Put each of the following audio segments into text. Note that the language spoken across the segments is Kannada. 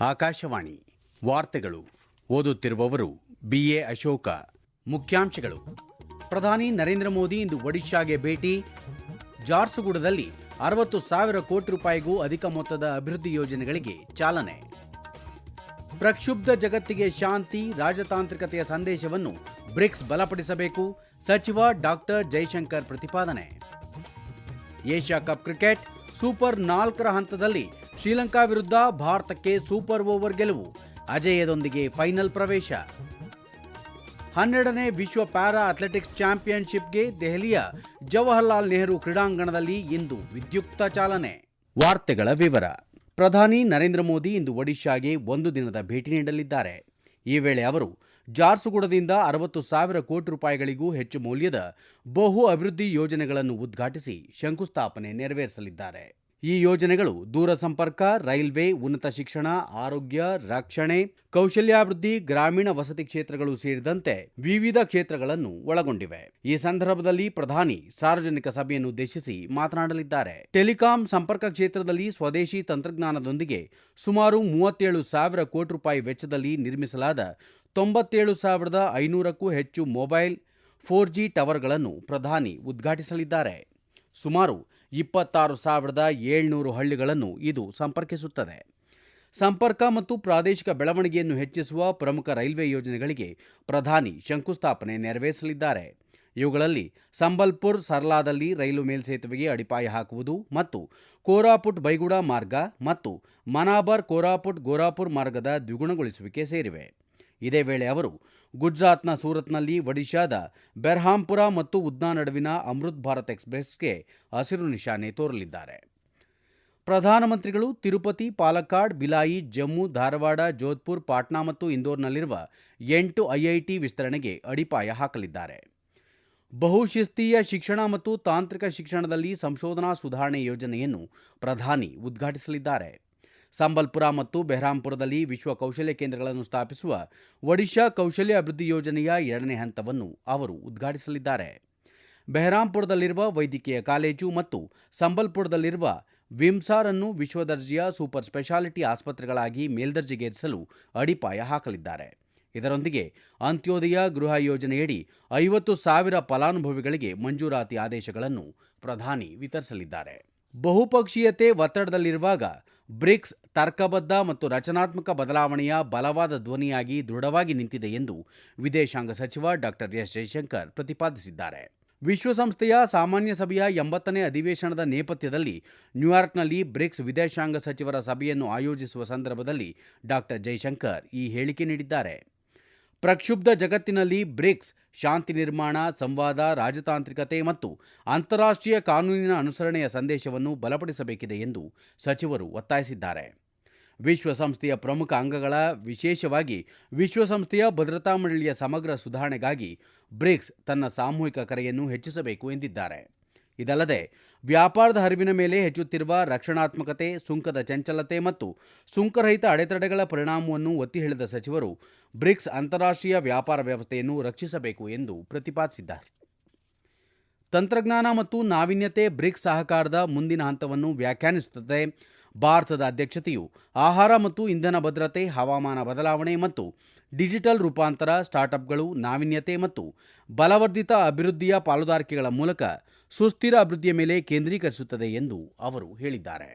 ಆಕಾಶವಾಣಿ ವಾರ್ತೆಗಳು ಓದುತ್ತಿರುವವರು ಬಿಎ ಅಶೋಕ. ಮುಖ್ಯಾಂಶಗಳು. ಪ್ರಧಾನಿ ನರೇಂದ್ರ ಮೋದಿ ಇಂದು ಒಡಿಶಾಗೆ ಭೇಟಿ. ಜಾರ್ಸುಗುಡದಲ್ಲಿ ಅರವತ್ತು ಸಾವಿರ ಕೋಟಿ ರೂಪಾಯಿಗೂ ಅಧಿಕ ಮೊತ್ತದ ಅಭಿವೃದ್ಧಿ ಯೋಜನೆಗಳಿಗೆ ಚಾಲನೆ. ಪ್ರಕ್ಷುಬ್ಧ ಜಗತ್ತಿಗೆ ಶಾಂತಿ, ರಾಜತಾಂತ್ರಿಕತೆಯ ಸಂದೇಶವನ್ನು ಬ್ರಿಕ್ಸ್ ಬಲಪಡಿಸಬೇಕು. ಸಚಿವ ಡಾಕ್ಟರ್ ಜೈಶಂಕರ್ ಪ್ರತಿಪಾದನೆ. ಏಷ್ಯಾ ಕಪ್ ಕ್ರಿಕೆಟ್ ಸೂಪರ್ ನಾಲ್ಕರ ಹಂತದಲ್ಲಿ ಶ್ರೀಲಂಕಾ ವಿರುದ್ಧ ಭಾರತಕ್ಕೆ ಸೂಪರ್ ಓವರ್ ಗೆಲುವು. ಅಜಯದೊಂದಿಗೆ ಫೈನಲ್ ಪ್ರವೇಶ. ಹನ್ನೆರಡನೇ ವಿಶ್ವ ಪ್ಯಾರಾ ಅಥ್ಲೆಟಿಕ್ಸ್ ಚಾಂಪಿಯನ್ಶಿಪ್ಗೆ ದೆಹಲಿಯ ಜವಾಹರ್ಲಾಲ್ ನೆಹರು ಕ್ರೀಡಾಂಗಣದಲ್ಲಿ ಇಂದು ವಿದ್ಯುಕ್ತ ಚಾಲನೆ. ವಾರ್ತೆಗಳ ವಿವರ. ಪ್ರಧಾನಿ ನರೇಂದ್ರ ಮೋದಿ ಇಂದು ಒಡಿಶಾಗೆ ಒಂದು ದಿನದ ಭೇಟಿ ನೀಡಲಿದ್ದಾರೆ. ಈ ವೇಳೆ ಅವರು ಜಾರ್ಸುಗುಡದಿಂದ ಅರವತ್ತು ಸಾವಿರ ಕೋಟಿ ರೂಪಾಯಿಗಳಿಗೂ ಹೆಚ್ಚು ಮೌಲ್ಯದ ಬಹು ಅಭಿವೃದ್ಧಿ ಯೋಜನೆಗಳನ್ನು ಉದ್ಘಾಟಿಸಿ ಶಂಕುಸ್ಥಾಪನೆ ನೆರವೇರಿಸಲಿದ್ದಾರೆ. ಈ ಯೋಜನೆಗಳು ದೂರಸಂಪರ್ಕ ರೈಲ್ವೆ, ಉನ್ನತ ಶಿಕ್ಷಣ, ಆರೋಗ್ಯ, ರಕ್ಷಣೆ, ಕೌಶಲ್ಯಾಭಿವೃದ್ಧಿ, ಗ್ರಾಮೀಣ ವಸತಿ ಕ್ಷೇತ್ರಗಳು ಸೇರಿದಂತೆ ವಿವಿಧ ಕ್ಷೇತ್ರಗಳನ್ನು ಒಳಗೊಂಡಿವೆ. ಈ ಸಂದರ್ಭದಲ್ಲಿ ಪ್ರಧಾನಿ ಸಾರ್ವಜನಿಕ ಸಭೆಯನ್ನು ಉದ್ದೇಶಿಸಿ ಮಾತನಾಡಲಿದ್ದಾರೆ. ಟೆಲಿಕಾಂ ಸಂಪರ್ಕ ಕ್ಷೇತ್ರದಲ್ಲಿ ಸ್ವದೇಶಿ ತಂತ್ರಜ್ಞಾನದೊಂದಿಗೆ ಸುಮಾರು ಮೂವತ್ತೇಳು ಸಾವಿರ ಕೋಟಿ ರೂಪಾಯಿ ವೆಚ್ಚದಲ್ಲಿ ನಿರ್ಮಿಸಲಾದ ತೊಂಬತ್ತೇಳು ಸಾವಿರದ ಐನೂರಕ್ಕೂ ಹೆಚ್ಚು ಮೊಬೈಲ್ ಫೋರ್ ಜಿ ಟವರ್ಗಳನ್ನು ಪ್ರಧಾನಿ ಉದ್ಘಾಟಿಸಲಿದ್ದಾರೆ. ಸುಮಾರು ಇಪ್ಪತ್ತಾರು ಸಾವಿರದ ಏಳ್ನೂರು ಹಳ್ಳಿಗಳನ್ನು ಇದು ಸಂಪರ್ಕಿಸುತ್ತದೆ. ಸಂಪರ್ಕ ಮತ್ತು ಪ್ರಾದೇಶಿಕ ಬೆಳವಣಿಗೆಯನ್ನು ಹೆಚ್ಚಿಸುವ ಪ್ರಮುಖ ರೈಲ್ವೆ ಯೋಜನೆಗಳಿಗೆ ಪ್ರಧಾನಿ ಶಂಕುಸ್ಥಾಪನೆ ನೆರವೇರಿಸಲಿದ್ದಾರೆ. ಇವುಗಳಲ್ಲಿ ಸಂಬಲ್ಪುರ್, ಸರ್ಲಾದಲ್ಲಿ ರೈಲು ಮೇಲ್ಸೇತುವೆಗೆ ಅಡಿಪಾಯ ಹಾಕುವುದು ಮತ್ತು ಕೋರಾಪುಟ್ ಬೈಗುಡ ಮಾರ್ಗ ಮತ್ತು ಮನಾಬರ್, ಕೋರಾಪುಟ್, ಗೋರಾಪುರ್ ಮಾರ್ಗದ ದ್ವಿಗುಣಗೊಳಿಸುವಿಕೆ ಸೇರಿವೆ. ಇದೇ ವೇಳೆ ಅವರು ಗುಜರಾತ್ನ ಸೂರತ್ನಲ್ಲಿ ಒಡಿಶಾದ ಬೆರ್ಹಾಂಪುರ ಮತ್ತು ಉದ್ನಾ ನಡುವಿನ ಅಮೃತ್ ಭಾರತ್ ಎಕ್ಸ್ಪ್ರೆಸ್ಗೆ ಹಸಿರು ನಿಶಾನೆ ತೋರಲಿದ್ದಾರೆ. ಪ್ರಧಾನಮಂತ್ರಿಗಳು ತಿರುಪತಿ, ಪಾಲಕ್ಕಾಡ್, ಬಿಲಾಯಿ, ಜಮ್ಮು, ಧಾರವಾಡ, ಜೋಧ್ಪುರ್, ಪಾಟ್ನಾ ಮತ್ತು ಇಂದೋರ್ನಲ್ಲಿರುವ ಎಂಟು ಐಐಟಿ ವಿಸ್ತರಣೆಗೆ ಅಡಿಪಾಯ ಹಾಕಲಿದ್ದಾರೆ. ಬಹುಶಿಸ್ತೀಯ ಶಿಕ್ಷಣ ಮತ್ತು ತಾಂತ್ರಿಕ ಶಿಕ್ಷಣದಲ್ಲಿ ಸಂಶೋಧನಾ ಸುಧಾರಣೆ ಯೋಜನೆಯನ್ನು ಪ್ರಧಾನಿ ಉದ್ಘಾಟಿಸಲಿದ್ದಾರೆ. ಸಂಬಲ್ಪುರ ಮತ್ತು ಬೆಹ್ರಾಂಪುರದಲ್ಲಿ ವಿಶ್ವ ಕೌಶಲ್ಯ ಕೇಂದ್ರಗಳನ್ನು ಸ್ಥಾಪಿಸುವ ಒಡಿಶಾ ಕೌಶಲ್ಯ ಅಭಿವೃದ್ಧಿ ಯೋಜನೆಯ ಎರಡನೇ ಹಂತವನ್ನು ಅವರು ಉದ್ಘಾಟಿಸಲಿದ್ದಾರೆ. ಬೆಹ್ರಾಂಪುರದಲ್ಲಿರುವ ವೈದ್ಯಕೀಯ ಕಾಲೇಜು ಮತ್ತು ಸಂಬಲ್ಪುರದಲ್ಲಿರುವ ವಿಮ್ಸಾರ್ ಅನ್ನು ವಿಶ್ವ ದರ್ಜೆಯ ಸೂಪರ್ ಸ್ಪೆಷಾಲಿಟಿ ಆಸ್ಪತ್ರೆಗಳಾಗಿ ಮೇಲ್ದರ್ಜೆಗೇರಿಸಲು ಅಡಿಪಾಯ ಹಾಕಲಿದ್ದಾರೆ. ಇದರೊಂದಿಗೆ ಅಂತ್ಯೋದಯ ಗೃಹ ಯೋಜನೆಯಡಿ ಐವತ್ತು ಸಾವಿರ ಫಲಾನುಭವಿಗಳಿಗೆ ಮಂಜೂರಾತಿ ಆದೇಶಗಳನ್ನು ಪ್ರಧಾನಿ ವಿತರಿಸಲಿದ್ದಾರೆ. ಬಹುಪಕ್ಷೀಯತೆ ಒತ್ತಡದಲ್ಲಿರುವಾಗ ಬ್ರಿಕ್ಸ್ ತರ್ಕಬದ್ಧ ಮತ್ತು ರಚನಾತ್ಮಕ ಬದಲಾವಣೆಯ ಬಲವಾದ ಧ್ವನಿಯಾಗಿ ದೃಢವಾಗಿ ನಿಂತಿದೆ ಎಂದು ವಿದೇಶಾಂಗ ಸಚಿವ ಡಾಕ್ಟರ್ ಎಸ್ ಜೈಶಂಕರ್ ಪ್ರತಿಪಾದಿಸಿದ್ದಾರೆ. ವಿಶ್ವಸಂಸ್ಥೆಯ ಸಾಮಾನ್ಯ ಸಭೆಯ ಎಂಬತ್ತನೇ ಅಧಿವೇಶನದ ನೇಪಥ್ಯದಲ್ಲಿ ನ್ಯೂಯಾರ್ಕ್ನಲ್ಲಿ ಬ್ರಿಕ್ಸ್ ವಿದೇಶಾಂಗ ಸಚಿವರ ಸಭೆಯನ್ನು ಆಯೋಜಿಸುವ ಸಂದರ್ಭದಲ್ಲಿ ಡಾಕ್ಟರ್ ಜೈಶಂಕರ್ ಈ ಹೇಳಿಕೆ ನೀಡಿದ್ದಾರೆ. ಪ್ರಕ್ಷುಬ್ಧ ಜಗತ್ತಿನಲ್ಲಿ ಬ್ರಿಕ್ಸ್, ಶಾಂತಿ ನಿರ್ಮಾಣ, ಸಂವಾದ, ರಾಜತಾಂತ್ರಿಕತೆ ಮತ್ತು ಅಂತಾರಾಷ್ಟ್ರೀಯ ಕಾನೂನಿನ ಅನುಸರಣೆಯ ಸಂದೇಶವನ್ನು ಬಲಪಡಿಸಬೇಕಿದೆ ಎಂದು ಸಚಿವರು ಒತ್ತಾಯಿಸಿದ್ದಾರೆ. ವಿಶ್ವಸಂಸ್ಥೆಯ ಪ್ರಮುಖ ಅಂಗಗಳ ವಿಶೇಷವಾಗಿ ವಿಶ್ವಸಂಸ್ಥೆಯ ಭದ್ರತಾ ಮಂಡಳಿಯ ಸಮಗ್ರ ಸುಧಾರಣೆಗಾಗಿ ಬ್ರಿಕ್ಸ್ ತನ್ನ ಸಾಮೂಹಿಕ ಕರೆಯನ್ನು ಹೆಚ್ಚಿಸಬೇಕು ಎಂದಿದ್ದಾರೆ. ಇದಲ್ಲದೆ ವ್ಯಾಪಾರದ ಹರಿವಿನ ಮೇಲೆ ಹೆಚ್ಚುತ್ತಿರುವ ರಕ್ಷಣಾತ್ಮಕತೆ, ಸುಂಕದ ಚಂಚಲತೆ ಮತ್ತು ಸುಂಕರಹಿತ ಅಡೆತಡೆಗಳ ಪರಿಣಾಮವನ್ನು ಒತ್ತಿ ಹೇಳಿದ ಸಚಿವರು, ಬ್ರಿಕ್ಸ್ ಅಂತಾರಾಷ್ಟ್ರೀಯ ವ್ಯಾಪಾರ ವ್ಯವಸ್ಥೆಯನ್ನು ರಕ್ಷಿಸಬೇಕು ಎಂದು ಪ್ರತಿಪಾದಿಸಿದ್ದಾರೆ. ತಂತ್ರಜ್ಞಾನ ಮತ್ತು ನಾವೀನ್ಯತೆ ಬ್ರಿಕ್ಸ್ ಸಹಕಾರದ ಮುಂದಿನ ಹಂತವನ್ನು ವ್ಯಾಖ್ಯಾನಿಸುತ್ತದೆ. ಭಾರತದ ಅಧ್ಯಕ್ಷತೆಯು ಆಹಾರ ಮತ್ತು ಇಂಧನ ಭದ್ರತೆ, ಹವಾಮಾನ ಬದಲಾವಣೆ ಮತ್ತು ಡಿಜಿಟಲ್ ರೂಪಾಂತರ, ಸ್ಟಾರ್ಟ್ಅಪ್ಗಳು, ನಾವೀನ್ಯತೆ ಮತ್ತು ಬಲವರ್ಧಿತ ಅಭಿವೃದ್ಧಿಯ ಪಾಲುದಾರಿಕೆಗಳ ಮೂಲಕ ಸುಸ್ಥಿರ ಅಭಿವೃದ್ಧಿಯ ಮೇಲೆ ಕೇಂದ್ರೀಕರಿಸುತ್ತದೆ ಎಂದು ಅವರು ಹೇಳಿದ್ದಾರೆ.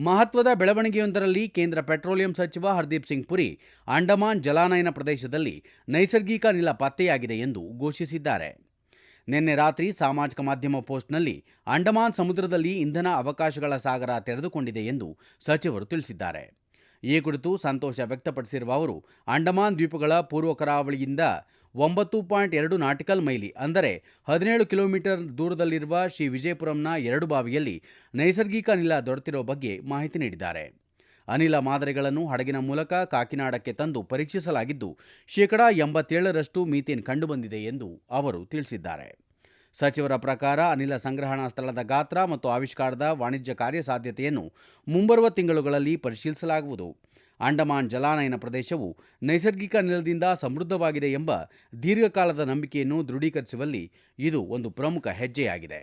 ಮಹತ್ವದ ಬೆಳವಣಿಗೆಯೊಂದರಲ್ಲಿ ಕೇಂದ್ರ ಪೆಟ್ರೋಲಿಯಂ ಸಚಿವ ಹರ್ದೀಪ್ ಸಿಂಗ್ ಪುರಿ, ಅಂಡಮಾನ್ ಜಲಾನಯನ ಪ್ರದೇಶದಲ್ಲಿ ನೈಸರ್ಗಿಕ ಅನಿಲ ಪತ್ತೆಯಾಗಿದೆ ಎಂದು ಘೋಷಿಸಿದ್ದಾರೆ. ನಿನ್ನೆ ರಾತ್ರಿ ಸಾಮಾಜಿಕ ಮಾಧ್ಯಮ ಪೋಸ್ಟ್ನಲ್ಲಿ ಅಂಡಮಾನ್ ಸಮುದ್ರದಲ್ಲಿ ಇಂಧನ ಅವಕಾಶಗಳ ಸಾಗರ ತೆರೆದುಕೊಂಡಿದೆ ಎಂದು ಸಚಿವರು ತಿಳಿಸಿದ್ದಾರೆ. ಈ ಕುರಿತು ಸಂತೋಷ ವ್ಯಕ್ತಪಡಿಸಿರುವ ಅವರು, ಅಂಡಮಾನ್ ದ್ವೀಪಗಳ ಪೂರ್ವ ಕರಾವಳಿಯಿಂದ ಒಂಬತ್ತು ಪಾಯಿಂಟ್ ಎರಡು ನಾಟಿಕಲ್ ಮೈಲಿ, ಅಂದರೆ ಹದಿನೇಳು ಕಿಲೋಮೀಟರ್ ದೂರದಲ್ಲಿರುವ ಶ್ರೀ ವಿಜಯಪುರಂನ ಎರಡು ಬಾವಿಯಲ್ಲಿ ನೈಸರ್ಗಿಕ ಅನಿಲ ದೊರೆತಿರುವ ಬಗ್ಗೆ ಮಾಹಿತಿ ನೀಡಿದ್ದಾರೆ. ಅನಿಲ ಮಾದರಿಗಳನ್ನು ಹಡಗಿನ ಮೂಲಕ ಕಾಕಿನಾಡಕ್ಕೆ ತಂದು ಪರೀಕ್ಷಿಸಲಾಗಿದ್ದು, ಶೇಕಡಾ ಎಂಬತ್ತೇಳರಷ್ಟು ಮೀಥೇನ್ ಕಂಡುಬಂದಿದೆ ಎಂದು ಅವರು ತಿಳಿಸಿದ್ದಾರೆ. ಸಚಿವರ ಪ್ರಕಾರ, ಅನಿಲ ಸಂಗ್ರಹಣಾ ಸ್ಥಳದ ಗಾತ್ರ ಮತ್ತು ಆವಿಷ್ಕಾರದ ವಾಣಿಜ್ಯ ಕಾರ್ಯಸಾಧ್ಯತೆಯನ್ನು ಮುಂಬರುವ ತಿಂಗಳುಗಳಲ್ಲಿ ಪರಿಶೀಲಿಸಲಾಗುವುದು. ಅಂಡಮಾನ್ ಜಲಾನಯನ ಪ್ರದೇಶವು ನೈಸರ್ಗಿಕ ನೆಲದಿಂದ ಸಮೃದ್ಧವಾಗಿದೆ ಎಂಬ ದೀರ್ಘಕಾಲದ ನಂಬಿಕೆಯನ್ನು ದೃಢೀಕರಿಸುವಲ್ಲಿ ಇದು ಒಂದು ಪ್ರಮುಖ ಹೆಜ್ಜೆಯಾಗಿದೆ.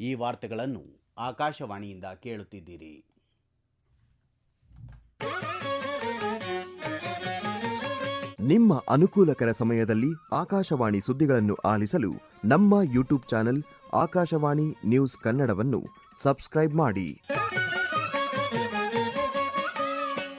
ಈ ವಾರ್ತೆಗಳನ್ನು ಆಕಾಶವಾಣಿಯಿಂದ ಕೇಳುತ್ತಿದ್ದೀರಿ. ನಿಮ್ಮ ಅನುಕೂಲಕರ ಸಮಯದಲ್ಲಿ ಆಕಾಶವಾಣಿ ಸುದ್ದಿಗಳನ್ನು ಆಲಿಸಲು ನಮ್ಮ ಯೂಟ್ಯೂಬ್ ಚಾನೆಲ್ ಆಕಾಶವಾಣಿ ನ್ಯೂಸ್ ಕನ್ನಡವನ್ನು ಸಬ್ಸ್ಕ್ರೈಬ್ ಮಾಡಿ.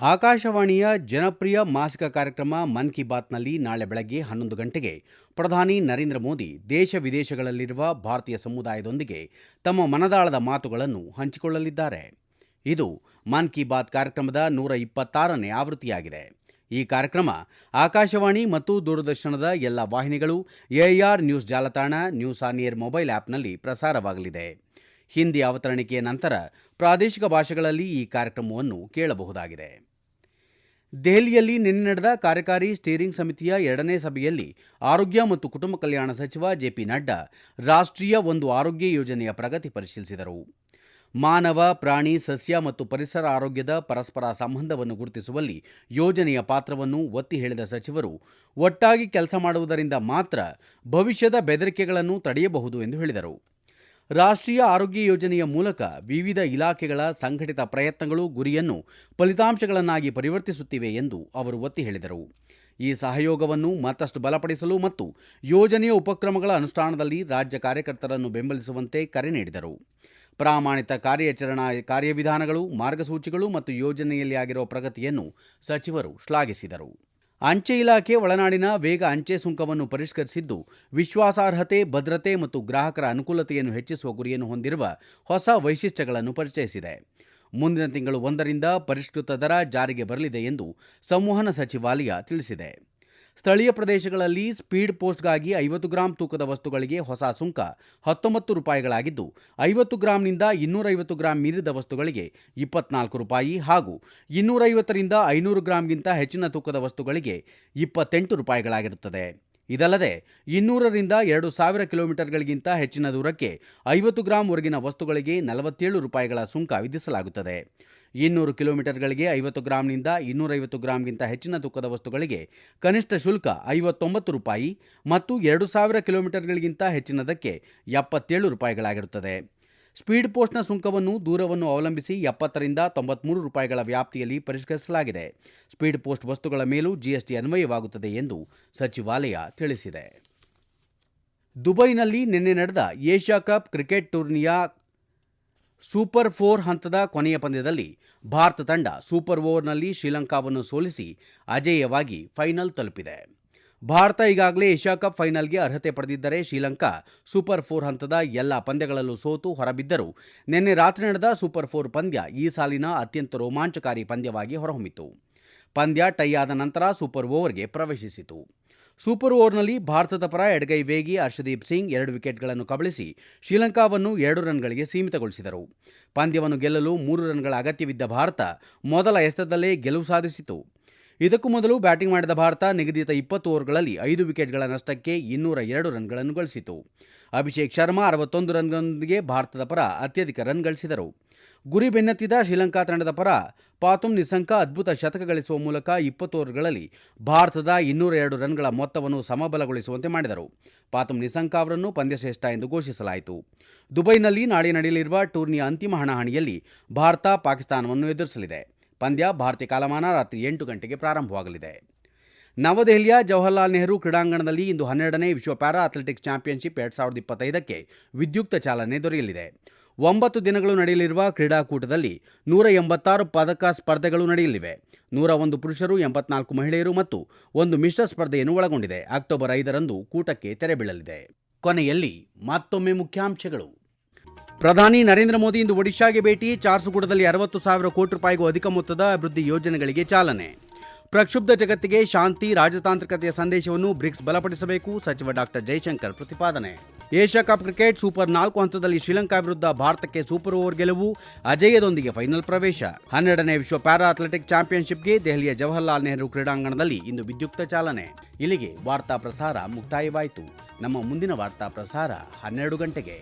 ಆಕಾಶವಾಣಿಯ ಜನಪ್ರಿಯ ಮಾಸಿಕ ಕಾರ್ಯಕ್ರಮ ಮನ್ ಕಿ ಬಾತ್ನಲ್ಲಿ ನಾಳೆ ಬೆಳಗ್ಗೆ ಹನ್ನೊಂದು ಗಂಟೆಗೆ ಪ್ರಧಾನಿ ನರೇಂದ್ರ ಮೋದಿ ದೇಶ ವಿದೇಶಗಳಲ್ಲಿರುವ ಭಾರತೀಯ ಸಮುದಾಯದೊಂದಿಗೆ ತಮ್ಮ ಮನದಾಳದ ಮಾತುಗಳನ್ನು ಹಂಚಿಕೊಳ್ಳಲಿದ್ದಾರೆ. ಇದು ಮನ್ ಕಿ ಬಾತ್ ಕಾರ್ಯಕ್ರಮದ ನೂರ ಇಪ್ಪತ್ತಾರನೇ ಆವೃತ್ತಿಯಾಗಿದೆ. ಈ ಕಾರ್ಯಕ್ರಮ ಆಕಾಶವಾಣಿ ಮತ್ತು ದೂರದರ್ಶನದ ಎಲ್ಲ ವಾಹಿನಿಗಳು ಎಐಆರ್ ನ್ಯೂಸ್ ಜಾಲತಾಣ, ನ್ಯೂಸ್ ಆನ್ ಏರ್ ಮೊಬೈಲ್ ಆ್ಯಪ್ನಲ್ಲಿ ಪ್ರಸಾರವಾಗಲಿದೆ. ಹಿಂದಿ ಅವತರಣಿಕೆಯ ನಂತರ ಪ್ರಾದೇಶಿಕ ಭಾಷೆಗಳಲ್ಲಿ ಈ ಕಾರ್ಯಕ್ರಮವನ್ನು ಕೇಳಬಹುದಾಗಿದೆ. ದೆಹಲಿಯಲ್ಲಿ ನಿನ್ನೆ ನಡೆದ ಕಾರ್ಯಕಾರಿ ಸ್ಟೀರಿಂಗ್ ಸಮಿತಿಯ ಎರಡನೇ ಸಭೆಯಲ್ಲಿ ಆರೋಗ್ಯ ಮತ್ತು ಕುಟುಂಬ ಕಲ್ಯಾಣ ಸಚಿವ ಜೆಪಿ ನಡ್ಡಾ ರಾಷ್ಟ್ರೀಯ ಒಂದು ಆರೋಗ್ಯ ಯೋಜನೆಯ ಪ್ರಗತಿ ಪರಿಶೀಲಿಸಿದರು. ಮಾನವ, ಪ್ರಾಣಿ, ಸಸ್ಯ ಮತ್ತು ಪರಿಸರ ಆರೋಗ್ಯದ ಪರಸ್ಪರ ಸಂಬಂಧವನ್ನು ಗುರುತಿಸುವಲ್ಲಿ ಯೋಜನೆಯ ಪಾತ್ರವನ್ನು ಒತ್ತಿ ಹೇಳಿದ ಸಚಿವರು, ಒಟ್ಟಾಗಿ ಕೆಲಸ ಮಾಡುವುದರಿಂದ ಮಾತ್ರ ಭವಿಷ್ಯದ ಬೆದರಿಕೆಗಳನ್ನು ತಡೆಯಬಹುದು ಎಂದು ಹೇಳಿದರು. ರಾಷ್ಟ್ರೀಯ ಆರೋಗ್ಯ ಯೋಜನೆಯ ಮೂಲಕ ವಿವಿಧ ಇಲಾಖೆಗಳ ಸಂಘಟಿತ ಪ್ರಯತ್ನಗಳು, ಗುರಿಯನ್ನು ಫಲಿತಾಂಶಗಳನ್ನಾಗಿ ಪರಿವರ್ತಿಸುತ್ತಿವೆ ಎಂದು ಅವರು ಒತ್ತಿ ಹೇಳಿದರು. ಈ ಸಹಯೋಗವನ್ನು ಮತ್ತಷ್ಟು ಬಲಪಡಿಸಲು ಮತ್ತು ಯೋಜನೆಯ ಉಪಕ್ರಮಗಳ ಅನುಷ್ಠಾನದಲ್ಲಿ ರಾಜ್ಯ ಕಾರ್ಯಕರ್ತರನ್ನು ಬೆಂಬಲಿಸುವಂತೆ ಕರೆ ನೀಡಿದರು. ಪ್ರಾಮಾಣಿತ ಕಾರ್ಯಾಚರಣಾ ಕಾರ್ಯವಿಧಾನಗಳು, ಮಾರ್ಗಸೂಚಿಗಳು ಮತ್ತು ಯೋಜನೆಯಲ್ಲಿ ಆಗಿರುವ ಪ್ರಗತಿಯನ್ನು ಸಚಿವರು ಶ್ಲಾಘಿಸಿದರು. ಅಂಚೆ ಇಲಾಖೆ ಒಳನಾಡಿನ ವೇಗ ಅಂಚೆ ಸುಂಕವನ್ನು ಪರಿಷ್ಕರಿಸಿದ್ದು, ವಿಶ್ವಾಸಾರ್ಹತೆ, ಭದ್ರತೆ ಮತ್ತು ಗ್ರಾಹಕರ ಅನುಕೂಲತೆಯನ್ನು ಹೆಚ್ಚಿಸುವ ಗುರಿಯನ್ನು ಹೊಂದಿರುವ ಹೊಸ ವೈಶಿಷ್ಟ್ಯಗಳನ್ನು ಪರಿಚಯಿಸಿದೆ. ಮುಂದಿನ ತಿಂಗಳು ಒಂದರಿಂದ ಪರಿಷ್ಕೃತ ದರ ಜಾರಿಗೆ ಬರಲಿದೆ ಎಂದು ಸಂವಹನ ಸಚಿವಾಲಯ ತಿಳಿಸಿದೆ. ಸ್ಥಳೀಯ ಪ್ರದೇಶಗಳಲ್ಲಿ ಸ್ಪೀಡ್ ಪೋಸ್ಟ್ಗಾಗಿ ಐವತ್ತು ಗ್ರಾಂ ತೂಕದ ವಸ್ತುಗಳಿಗೆ ಹೊಸ ಸುಂಕ, ಹತ್ತೊಂಬತ್ತು ರೂಪಾಯಿಗಳಾಗಿದ್ದು, ಐವತ್ತು ಗ್ರಾಂನಿಂದ ಇನ್ನೂರೈವತ್ತು ಗ್ರಾಂ ಮೀರಿದ ವಸ್ತುಗಳಿಗೆ ಇಪ್ಪತ್ನಾಲ್ಕು ರೂಪಾಯಿ ಹಾಗೂ ಇನ್ನೂರೈವತ್ತರಿಂದ ಐನೂರು ಗ್ರಾಂಗಿಂತ ಹೆಚ್ಚಿನ ತೂಕದ ವಸ್ತುಗಳಿಗೆ ಇಪ್ಪತ್ತೆಂಟು ರೂಪಾಯಿಗಳಾಗಿರುತ್ತದೆ. ಇದಲ್ಲದೆ, ಇನ್ನೂರರಿಂದ ಎರಡು ಸಾವಿರ ಕಿಲೋಮೀಟರ್ಗಳಿಗಿಂತ ಹೆಚ್ಚಿನ ದೂರಕ್ಕೆ ಐವತ್ತು ಗ್ರಾಂವರೆಗಿನ ವಸ್ತುಗಳಿಗೆ ನಲವತ್ತೇಳು ರೂಪಾಯಿಗಳ ಸುಂಕ ವಿಧಿಸಲಾಗುತ್ತದೆ. ಇನ್ನೂರು ಕಿಲೋಮೀಟರ್ಗಳಿಗೆ ಐವತ್ತು ಗ್ರಾಂನಿಂದ ಇನ್ನೂರೈವತ್ತು ಗ್ರಾಂಗಿಂತ ಹೆಚ್ಚಿನ ತೂಕದ ವಸ್ತುಗಳಿಗೆ ಕನಿಷ್ಠ ಶುಲ್ಕ ಐವತ್ತೊಂಬತ್ತು ರೂಪಾಯಿ ಮತ್ತು ಎರಡು ಸಾವಿರ ಕಿಲೋಮೀಟರ್ಗಳಿಗಿಂತ ಹೆಚ್ಚಿನದಕ್ಕೆ ಎಪ್ಪತ್ತೇಳು ರೂಪಾಯಿಗಳಾಗಿರುತ್ತದೆ. ಸ್ಪೀಡ್ ಪೋಸ್ಟ್ನ ಸುಂಕವನ್ನು ದೂರವನ್ನು ಅವಲಂಬಿಸಿ ಎಪ್ಪತ್ತರಿಂದ ತೊಂಬತ್ಮೂರು ರೂಪಾಯಿಗಳ ವ್ಯಾಪ್ತಿಯಲ್ಲಿ ಪರಿಷ್ಕರಿಸಲಾಗಿದೆ. ಸ್ಪೀಡ್ ಪೋಸ್ಟ್ ವಸ್ತುಗಳ ಮೇಲೂ ಜಿಎಸ್ಟಿ ಅನ್ವಯವಾಗುತ್ತದೆ ಎಂದು ಸಚಿವಾಲಯ ತಿಳಿಸಿದೆ. ದುಬೈನಲ್ಲಿ ನಿನ್ನೆ ನಡೆದ ಏಷ್ಯಾ ಕಪ್ ಕ್ರಿಕೆಟ್ ಟೂರ್ನಿಯ ಸೂಪರ್ ಫೋರ್ ಹಂತದ ಕೊನೆಯ ಪಂದ್ಯದಲ್ಲಿ ಭಾರತ ತಂಡ ಸೂಪರ್ ಓವರ್ನಲ್ಲಿ ಶ್ರೀಲಂಕಾವನ್ನು ಸೋಲಿಸಿ ಅಜೇಯವಾಗಿ ಫೈನಲ್ ತಲುಪಿದೆ. ಭಾರತ ಈಗಾಗಲೇ ಏಷ್ಯಾ ಕಪ್ ಫೈನಲ್ಗೆ ಅರ್ಹತೆ ಪಡೆದಿದ್ದರೆ ಶ್ರೀಲಂಕಾ ಸೂಪರ್ ಫೋರ್ ಹಂತದ ಎಲ್ಲ ಪಂದ್ಯಗಳಲ್ಲೂ ಸೋತು ಹೊರಬಿದ್ದರೂ ನಿನ್ನೆ ರಾತ್ರಿ ನಡೆದ ಸೂಪರ್ ಫೋರ್ ಪಂದ್ಯ ಈ ಸಾಲಿನ ಅತ್ಯಂತ ರೋಮಾಂಚಕಾರಿ ಪಂದ್ಯವಾಗಿ ಹೊರಹೊಮ್ಮಿತು. ಪಂದ್ಯ ಟೈ ನಂತರ ಸೂಪರ್ ಓವರ್ಗೆ ಪ್ರವೇಶಿಸಿತು. ಸೂಪರ್ ಓವರ್ನಲ್ಲಿ ಭಾರತದ ಪರ ಎಡಗೈ ವೇಗಿ ಅರ್ಷದೀಪ್ ಸಿಂಗ್ ಎರಡು ವಿಕೆಟ್ಗಳನ್ನು ಕಬಳಿಸಿ ಶ್ರೀಲಂಕಾವನ್ನು ಎರಡು ರನ್ಗಳಿಗೆ ಸೀಮಿತಗೊಳಿಸಿದರು. ಪಂದ್ಯವನ್ನು ಗೆಲ್ಲಲು ಮೂರು ರನ್ಗಳ ಅಗತ್ಯವಿದ್ದ ಭಾರತ ಮೊದಲ ಎಸೆತದಲ್ಲೇ ಗೆಲುವು ಸಾಧಿಸಿತು. ಇದಕ್ಕೂ ಮೊದಲು ಬ್ಯಾಟಿಂಗ್ ಮಾಡಿದ ಭಾರತ ನಿಗದಿತ ಇಪ್ಪತ್ತು ಓವರ್ಗಳಲ್ಲಿ ಐದು ವಿಕೆಟ್ಗಳ ನಷ್ಟಕ್ಕೆ ಇನ್ನೂರ ಎರಡು ರನ್ಗಳನ್ನು ಗಳಿಸಿತು. ಅಭಿಷೇಕ್ ಶರ್ಮಾ ಅರವತ್ತೊಂದು ರನ್ಗಳೊಂದಿಗೆ ಭಾರತದ ಪರ ಅತ್ಯಧಿಕ ರನ್ ಗಳಿಸಿದರು. ಗುರಿ ಬೆನ್ನತ್ತಿದ ಶ್ರೀಲಂಕಾ ತಂಡದ ಪರ ಪಾತುಮ್ ನಿಸಂಕ ಅದ್ಭುತ ಶತಕ ಗಳಿಸುವ ಮೂಲಕ ಇಪ್ಪತ್ತು ಓವರ್ಗಳಲ್ಲಿ ಭಾರತದ ಇನ್ನೂರ ಎರಡು ರನ್ಗಳ ಮೊತ್ತವನ್ನು ಸಮಬಲಗೊಳಿಸುವಂತೆ ಮಾಡಿದರು. ಪಾತುಮ್ ನಿಸಂಕ ಅವರನ್ನು ಪಂದ್ಯಶ್ರೇಷ್ಠ ಎಂದು ಘೋಷಿಸಲಾಯಿತು. ದುಬೈನಲ್ಲಿ ನಾಳೆ ನಡೆಯಲಿರುವ ಟೂರ್ನಿಯ ಅಂತಿಮ ಹಣಾಹಣಿಯಲ್ಲಿ ಭಾರತ ಪಾಕಿಸ್ತಾನವನ್ನು ಎದುರಿಸಲಿದೆ. ಪಂದ್ಯ ಭಾರತೀಯ ಕಾಲಮಾನ ರಾತ್ರಿ ಎಂಟು ಗಂಟೆಗೆ ಪ್ರಾರಂಭವಾಗಲಿದೆ. ನವದೆಹಲಿಯ ಜವಹರ್ಲಾಲ್ ನೆಹರು ಕ್ರೀಡಾಂಗಣದಲ್ಲಿ ಇಂದು ಹನ್ನೆರಡನೇ ವಿಶ್ವ ಪ್ಯಾರಾ ಅಥ್ಲೆಟಿಕ್ಸ್ ಚಾಂಪಿಯನ್ಶಿಪ್ ಎರಡು ಸಾವಿರದ ಇಪ್ಪತ್ತೈದಕ್ಕೆ ವಿದ್ಯುಕ್ತ ಚಾಲನೆ ದೊರೆಯಲಿದೆ. ಒಂಬತ್ತು ದಿನಗಳು ನಡೆಯಲಿರುವ ಕ್ರೀಡಾಕೂಟದಲ್ಲಿ ನೂರ ಎಂಬತ್ತಾರು ಪದಕ ಸ್ಪರ್ಧೆಗಳು ನಡೆಯಲಿವೆ. ನೂರ ಒಂದು ಪುರುಷರು, ಎಂಬತ್ನಾಲ್ಕು ಮಹಿಳೆಯರು ಮತ್ತು ಒಂದು ಮಿಶ್ರ ಸ್ಪರ್ಧೆಯನ್ನು ಒಳಗೊಂಡಿದೆ. ಅಕ್ಟೋಬರ್ ಐದರಂದು ಕೂಟಕ್ಕೆ ತೆರೆ ಬೀಳಲಿದೆ. ಕೊನೆಯಲ್ಲಿ ಮತ್ತೊಮ್ಮೆ ಮುಖ್ಯಾಂಶಗಳು. ಪ್ರಧಾನಿ ನರೇಂದ್ರ ಮೋದಿ ಇಂದು ಒಡಿಶಾಗೆ ಭೇಟಿ, ಚಾರ್ಸುಗುಡದಲ್ಲಿ ಅರವತ್ತು ಸಾವಿರ ಕೋಟಿ ರೂಪಾಯಿಗೂ ಅಧಿಕ ಮೊತ್ತದ ಅಭಿವೃದ್ಧಿ ಯೋಜನೆಗಳಿಗೆ ಚಾಲನೆ. ಪ್ರಕ್ಷುಬ್ಧ ಜಗತ್ತಿಗೆ ಶಾಂತಿ, ರಾಜತಾಂತ್ರಿಕತೆಯ ಸಂದೇಶವನ್ನು ಬ್ರಿಕ್ಸ್ ಬಲಪಡಿಸಬೇಕು. ಸಚಿವ ಡಾಕ್ಟರ್ ಜೈಶಂಕರ್ ಪ್ರತಿಪಾದನೆ. ಏಷ್ಯಾ ಕಪ್ ಕ್ರಿಕೆಟ್ ಸೂಪರ್ ನಾಲ್ಕು ಹಂತದಲ್ಲಿ ಶ್ರೀಲಂಕಾ ವಿರುದ್ಧ ಭಾರತಕ್ಕೆ ಸೂಪರ್ ಓವರ್ ಗೆಲುವು, ಅಜೇಯದೊಂದಿಗೆ ಫೈನಲ್ ಪ್ರವೇಶ. ಹನ್ನೆರಡನೇ ವಿಶ್ವ ಪ್ಯಾರಾ ಅಥ್ಲೆಟಿಕ್ ಚಾಂಪಿಯನ್ಶಿಪ್ಗೆ ದೆಹಲಿಯ ಜವಹರ್ಲಾಲ್ ನೆಹರು ಕ್ರೀಡಾಂಗಣದಲ್ಲಿ ಇಂದು ವಿದ್ಯುಕ್ತ ಚಾಲನೆ. ಇಲ್ಲಿಗೆ ವಾರ್ತಾ ಪ್ರಸಾರ ಮುಕ್ತಾಯವಾಯಿತು. ನಮ್ಮ ಮುಂದಿನ ವಾರ್ತಾ ಪ್ರಸಾರ ಹನ್ನೆರಡು ಗಂಟೆಗೆ.